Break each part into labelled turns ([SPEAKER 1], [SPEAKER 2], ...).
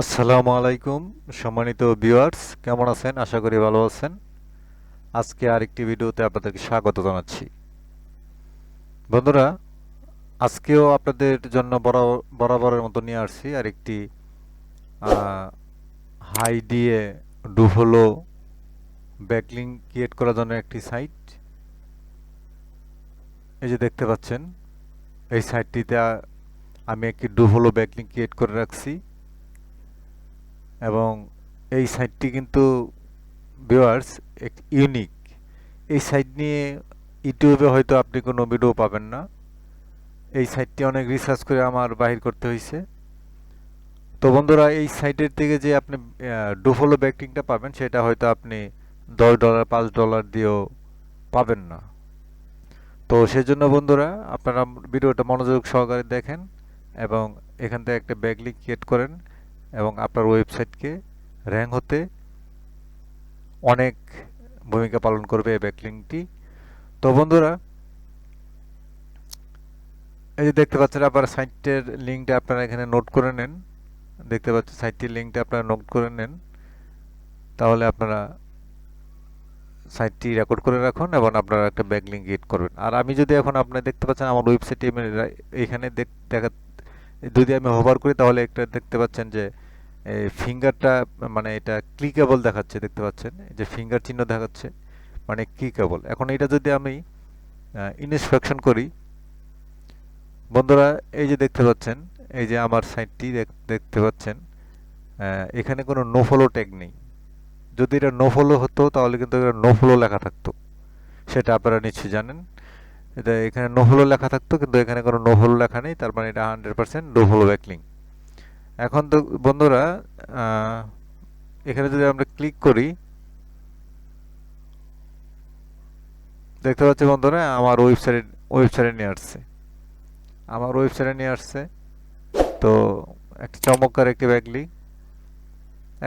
[SPEAKER 1] আসসালামু আলাইকুম, সম্মানিত ভিউয়ার্স, কেমন আছেন? আশা করি ভালো আছেন। আজকে আরেকটি ভিডিওতে আপনাদেরকে স্বাগত জানাচ্ছি। বন্ধুরা, আজকেও আপনাদের জন্য বরা- বরাবরের মতো নিয়ে আসছি আরেকটি হাই দিয়ে ডুফলো ব্যাকলিং ক্রিয়েট করার জন্য একটি সাইট। এই যে দেখতে পাচ্ছেন, এই সাইটটিতে আমি একটি ডুফলো ব্যাকলিং ক্রিয়েট করে রাখছি। এবং এই সাইটটি কিন্তু ভিউয়ার্স এক ইউনিক এই সাইট নিয়ে ইউটিউবে হয়তো আপনি কোনো ভিডিও পাবেন না। এই সাইটটি অনেক রিসার্চ করে আমার বাহির করতে হয়েছে তো বন্ধুরা, এই সাইটের থেকে যে আপনি ডুফলো ব্যাকটিংটা পাবেন, সেটা হয়তো আপনি দশ ডলার পাঁচ ডলার দিয়েও পাবেন না। তো সেজন্য বন্ধুরা, আপনারা ভিডিওটা মনোযোগ সহকারে দেখেন এবং এখান থেকে একটা ব্যাকলিং ক্রিয়েট করেন। এবং আপনার ওয়েবসাইটকে র্যাঙ্ক হতে অনেক ভূমিকা পালন করবে এই ব্যাকলিংটি। তো বন্ধুরা, এই যে দেখতে পাচ্ছেন আপনার সাইটের লিঙ্কটা আপনারা এখানে নোট করে নেন। দেখতে পাচ্ছেন সাইটটির লিঙ্কটা আপনারা নোট করে নেন। তাহলে আপনারা সাইটটি রেকর্ড করে রাখুন এবং আপনারা একটা ব্যাকলিং ক্রিয়েট করবেন। আর আমি যদি এখন আপনারা দেখতে পাচ্ছেন আমার ওয়েবসাইটে এখানে দেখা যদি আমি হোভার করি, তাহলে একটা দেখতে পাচ্ছেন যে ফিঙ্গারটা মানে এটা ক্লিকেবল দেখাচ্ছে, দেখতে পাচ্ছেন? যে ফিঙ্গার চিহ্ন দেখাচ্ছে মানে ক্লিকেবল এখন এটা যদি আমি ইনস্পেকশন করি, বন্ধুরা, এই যে দেখতে পাচ্ছেন, এই যে আমার সাইটটি দেখতে পাচ্ছেন এখানে কোনো নো ফলো ট্যাগ নেই। যদি এটা নো ফলো হতো, তাহলে কিন্তু নো ফলো লেখা থাকতো। সেটা আপনারা নিশ্চয়ই জানেন। এটা এখানে নোভলো লেখা থাকতো, কিন্তু এখানে কোনো নোভলো লেখা নেই, তার মানে এটা hundred percent no follow backlink এখন তো বন্ধুরা এখানে যদি আমরা ক্লিক করি, দেখতে পাচ্ছি বন্ধুরা, আমার ওয়েবসাইট ওয়েবসাইটে নিয়ে আসছে। আমার ওয়েবসাইটে নিয়ে আসছে, তো একটা চমৎকার একটি ব্যাগলি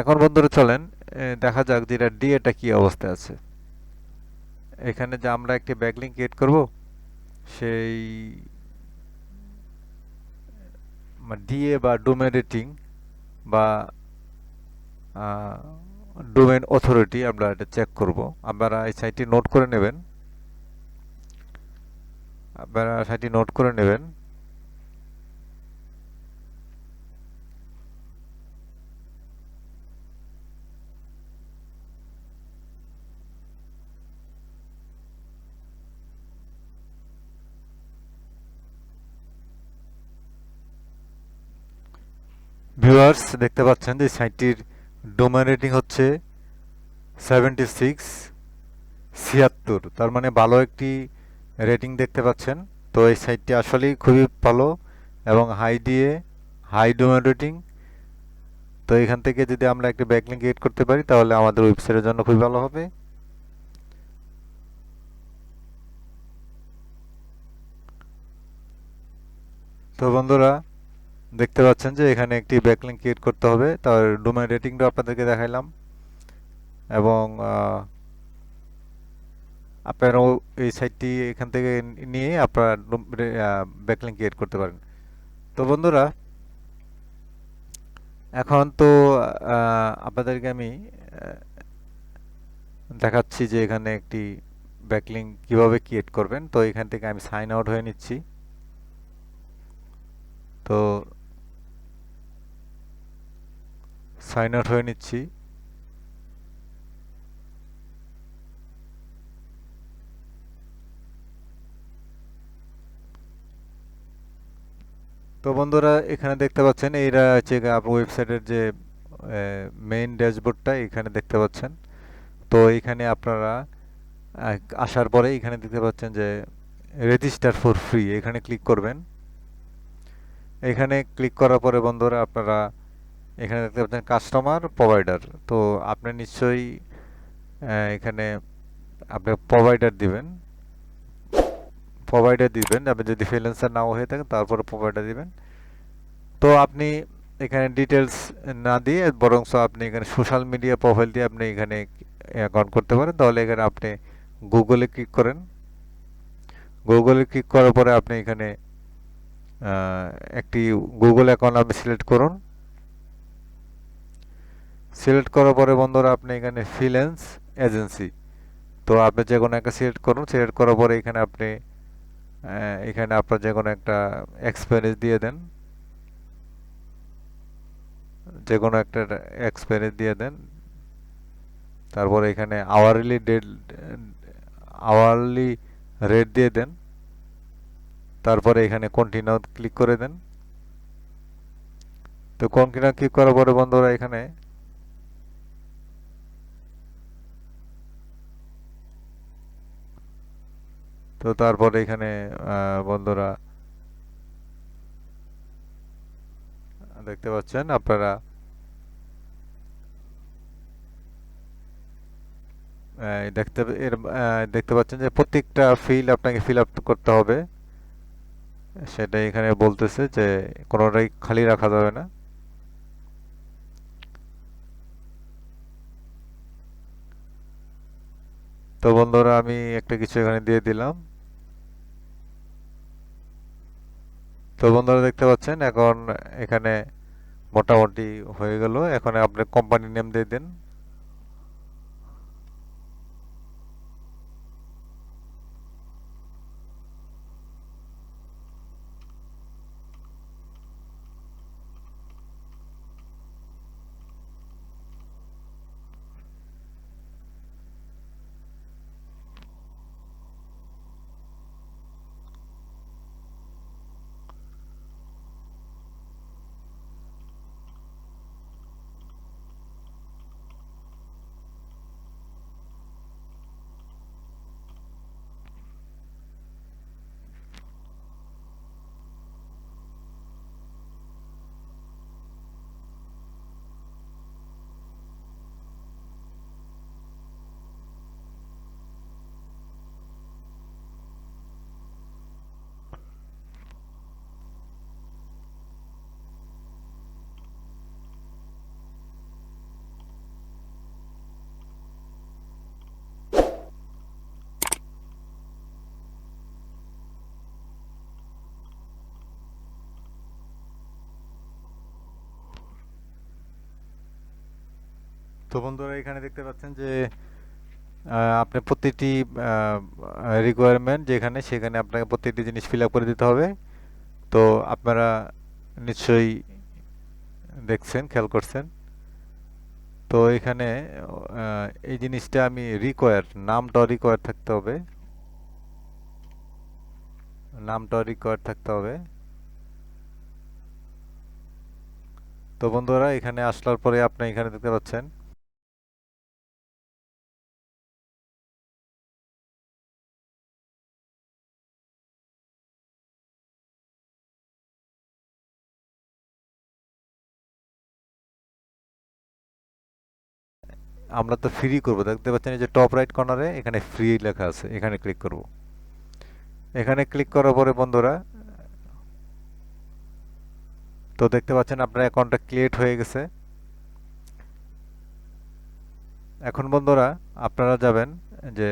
[SPEAKER 1] এখন বন্ধুরা চলেন দেখা যাক যে এটা ডিএটা কি অবস্থায় আছে। এখানে যে আমরা একটি ব্যাকলিং ক্রিয়েট করব সেই ডিএ বা ডোমেন রেটিং বা ডোমেন অথরিটি আমরা এটা চেক করব। আপনারা এই সাইটটি নোট করে নেবেন। আপনারা সাইটটি নোট করে নেবেন। ভিউয়ার্স দেখতে পাচ্ছেন যে সাইটটির ডোমেন রেটিং হচ্ছে সেভেন্টি সিক্স ছিয়াত্তর। তার মানে ভালো একটি রেটিং দেখতে পাচ্ছেন। তো এই সাইটটি আসলেই খুবই ভালো এবং হাই দিয়ে হাই ডোমেন রেটিং তো এখান থেকে যদি আমরা একটা ব্যাকলিং ক্রিয়েট করতে পারি, তাহলে আমাদের ওয়েবসাইটের জন্য খুবই ভালো হবে। তো বন্ধুরা দেখতে পাচ্ছেন যে এখানে একটি ব্যাকলিং ক্রিয়েট করতে হবে। তার ডোমেন রেটিংটা আপনাদেরকে দেখাইলাম। এবং আপনারাও এই সাইটটি এখান থেকে নিয়ে আপনারা ব্যাকলিং ক্রিয়েট করতে পারেন। তো বন্ধুরা, এখন তো আপনাদেরকে আমি দেখাচ্ছি যে এখানে একটি ব্যাকলিং কীভাবে ক্রিয়েট করবেন। তো এখান থেকে আমি সাইন আউট হয়ে নিচ্ছি। তো সাইন আউট হয়ে নিচ্ছি। তো বন্ধুরা, এখানে দেখতে পাচ্ছেন এইটা হচ্ছে ওয়েবসাইটের যে মেইন ড্যাশবোর্ডটা এখানে দেখতে পাচ্ছেন। তো এখানে আপনারা আসার পরে এখানে দেখতে পাচ্ছেন যে রেজিস্টার ফর ফ্রি এখানে ক্লিক করবেন। এখানে ক্লিক করার পরে বন্ধুরা, আপনারা এখানে দেখতে পাচ্ছেন কাস্টমার প্রোভাইডার তো আপনি নিশ্চয়ই এখানে আপনি প্রোভাইডার দিবেন। প্রোভাইডার দিবেন। আপনি যদি ফ্রিল্যান্সার নাও হয়ে থাকেন, তারপরে প্রোভাইডার দিবেন। তো আপনি এখানে ডিটেলস না দিয়ে বরং আপনি এখানে সোশ্যাল মিডিয়া প্রোফাইল দিয়ে আপনি এখানে অ্যাকাউন্ট করতে পারেন। তাহলে এখানে আপনি গুগলে ক্লিক করেন। গুগলে ক্লিক করার পরে আপনি এখানে একটি গুগল অ্যাকাউন্ট আপনি সিলেক্ট করুন। সিলেক্ট করার পরে বন্ধুরা আপনি এখানে ফ্রিল্যান্স এজেন্সি তো আপনি যে কোনো একটা সিলেক্ট করুন সিলেক্ট করার পরে এখানে আপনি এখানে আপনার যে কোনো একটা এক্সপিরিয়েন্স দিয়ে দেন। যে কোনো একটা এক্সপিরিয়েন্স দিয়ে দেন। তারপরে এখানে আওয়ারলি ডেট আওয়ারলি রেট দিয়ে দেন। তারপরে এখানে কন্টিনিউ ক্লিক করে দেন। তো কন্টিনিউ ক্লিক করার পরে বন্ধুরা এখানে তো তারপরে এখানে বন্ধুরা, দেখতে পাচ্ছেন আপনারা দেখতে, এর দেখতে পাচ্ছেন যে প্রত্যেকটা ফিল আপনাকে ফিল আপ করতে হবে। সেটা এখানে বলতেছে যে কোনোটাই খালি রাখা যাবে না। তো বন্ধুরা, আমি একটা কিছু এখানে দিয়ে দিলাম। তো বন্ধুরা দেখতে পাচ্ছেন, এখন এখানে মোটামুটি হয়ে গেল। এখন আপনি কোম্পানি নেম দিয়ে দেন। তো বন্ধুরা, এখানে দেখতে পাচ্ছেন যে আপনি প্রতিটি রিকোয়ারমেন্ট যেখানে, সেখানে আপনাকে প্রত্যেকটি জিনিস ফিল করে দিতে হবে। তো আপনারা নিশ্চয়ই দেখছেন, খেয়াল করছেন। তো এখানে এই জিনিসটা আমি রিকোয়ার নামটা রিকোয়ার থাকতে হবে। নামটা রিকোয়ার থাকতে হবে। তো বন্ধুরা, এখানে আসলার পরে আপনি এখানে দেখতে পাচ্ছেন আমরা তো ফ্রি করব। দেখতে পাচ্ছেন যে টপ রাইট কর্নারে এখানে ফ্রি লেখা আছে। এখানে ক্লিক করব। এখানে ক্লিক করার পরে বন্ধুরা, তো দেখতে পাচ্ছেন আপনার অ্যাকাউন্টটা ক্রিয়েট হয়ে গেছে। এখন বন্ধুরা, আপনারা যাবেন যে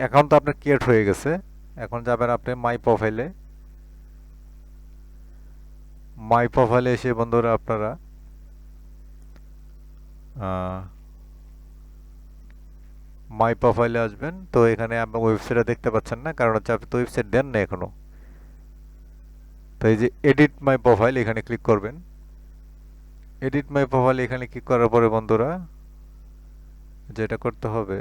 [SPEAKER 1] অ্যাকাউন্ট তো আপনার ক্রিয়েট হয়ে গেছে। এখন যাবেন আপনি মাই প্রোফাইলে মাই প্রোফাইলে এসে বন্ধুরা আপনারা মাই প্রোফাইলে আসবেন। তো এখানে আপনি ওয়েবসাইটে দেখতে পাচ্ছেন না, কারণ হচ্ছে আপনি তো ওয়েবসাইট দেন না এখনও। তো এই যে এডিট মাই প্রোফাইল এখানে ক্লিক করবেন। এডিট মাই প্রোফাইল এখানে ক্লিক করার পরে বন্ধুরা, যেটা করতে হবে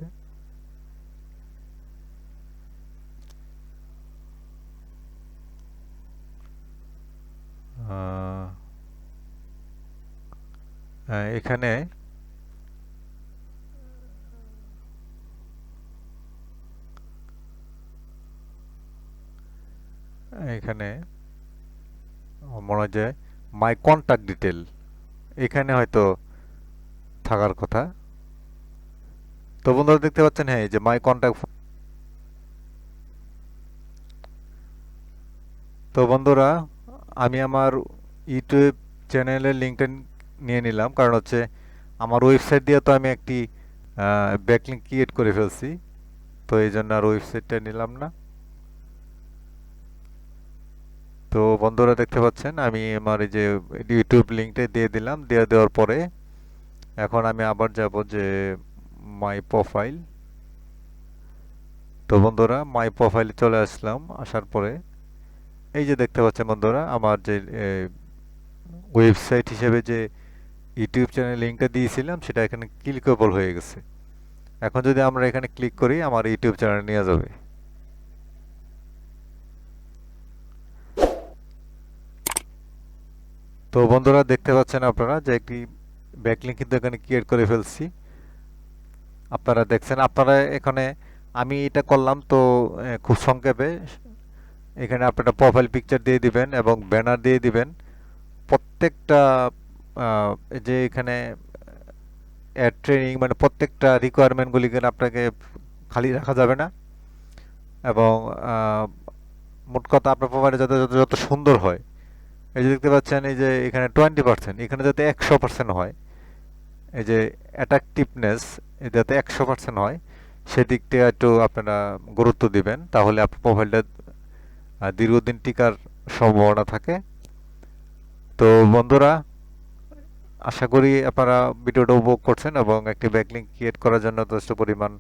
[SPEAKER 1] এখানে আমার মনে হয় যে মাই কন্ট্যাক্ট ডিটেল এখানে হয়তো থাকার কথা। তো বন্ধুরা দেখতে পাচ্ছেন হ্যাঁ যে মাই কন্ট্যাক্ট তো বন্ধুরা, আমি আমার ইউটিউব চ্যানেলের লিঙ্কটা নিয়ে নিলাম। কারণ হচ্ছে, আমার ওয়েবসাইট দিয়ে তো আমি একটি ব্যাকলিঙ্ক ক্রিয়েট করে ফেলছি। তো এই জন্য আর ওয়েবসাইটটা নিলাম না। তো বন্ধুরা দেখতে পাচ্ছেন, আমি আমার এই যে ইউটিউব লিঙ্কটা দিয়ে দিলাম, দিয়ে দেওয়ার পরে এখন আমি আবার যাব যে মাই প্রোফাইল তো বন্ধুরা মাই প্রোফাইলে চলে আসলাম, আসার পরে এই যে দেখতে পাচ্ছেন বন্ধুরা, আমার যে ওয়েবসাইট হিসেবে যে ইউটিউব চ্যানেল লিঙ্কটা দিয়েছিলাম, সেটা এখানে ক্লিকেবল হয়ে গেছে। এখন যদি আমরা এখানে ক্লিক করি, আমার ইউটিউব চ্যানেল নিয়ে যাবে। তো বন্ধুরা দেখতে পাচ্ছেন আপনারা যে একটি ব্যাকলিঙ্ক কিন্তু এখানে ক্রিয়েট করে ফেলছি। আপনারা দেখছেন, আপনারা এখানে আমি এটা করলাম তো খুব সংক্ষেপে। এখানে আপনারা প্রোফাইল পিকচার দিয়ে দিবেন এবং ব্যানার দিয়ে দিবেন। প্রত্যেকটা যে এখানে অ্যাড ট্রেনিং মানে প্রত্যেকটা রিকোয়ারমেন্টগুলি এখানে আপনাকে খালি রাখা যাবে না। এবং মোট কথা আপনার প্রোফাইলে যাতে, যত যত সুন্দর হয় এই যে দেখতে পাচ্ছেন, এই যে এখানে টোয়েন্টি পার্সেন্ট এখানে যাতে একশো পার্সেন্ট হয়, এই যে অ্যাট্রাকটিভনেস যাতে একশো পার্সেন্ট হয় সেদিকটা একটু আপনারা গুরুত্ব দিবেন, তাহলে আপনার প্রোফাইলটা দীর্ঘদিন টিকার সম্ভাবনা থাকে। তো বন্ধুরা, আশা করি আপনারা ভিডিওটা উপভোগ করছেন এবং একটি ব্যাকলিঙ্ক ক্রিয়েট করার জন্য যথেষ্ট পরিমাণ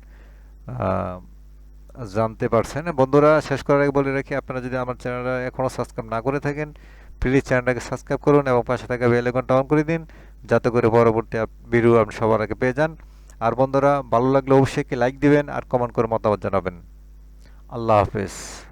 [SPEAKER 1] জানতে পারছেন। বন্ধুরা, শেষ করার আগে বলে রাখি, আপনারা যদি আমার চ্যানেলটা এখনও সাবস্ক্রাইব না করে থাকেন প্লিজ চ্যানেলটাকে সাবস্ক্রাইব করুন এবং পাশে থাকা বেল আইকনটা অন করে দিন, যাতে করে পরবর্তী ভিডিও আপনি সবার আগে পেয়ে যান। আর বন্ধুরা, ভালো লাগলে অবশ্যই লাইক দিবেন আর কমেন্ট করে মতামত জানাবেন। আল্লাহ হাফেজ।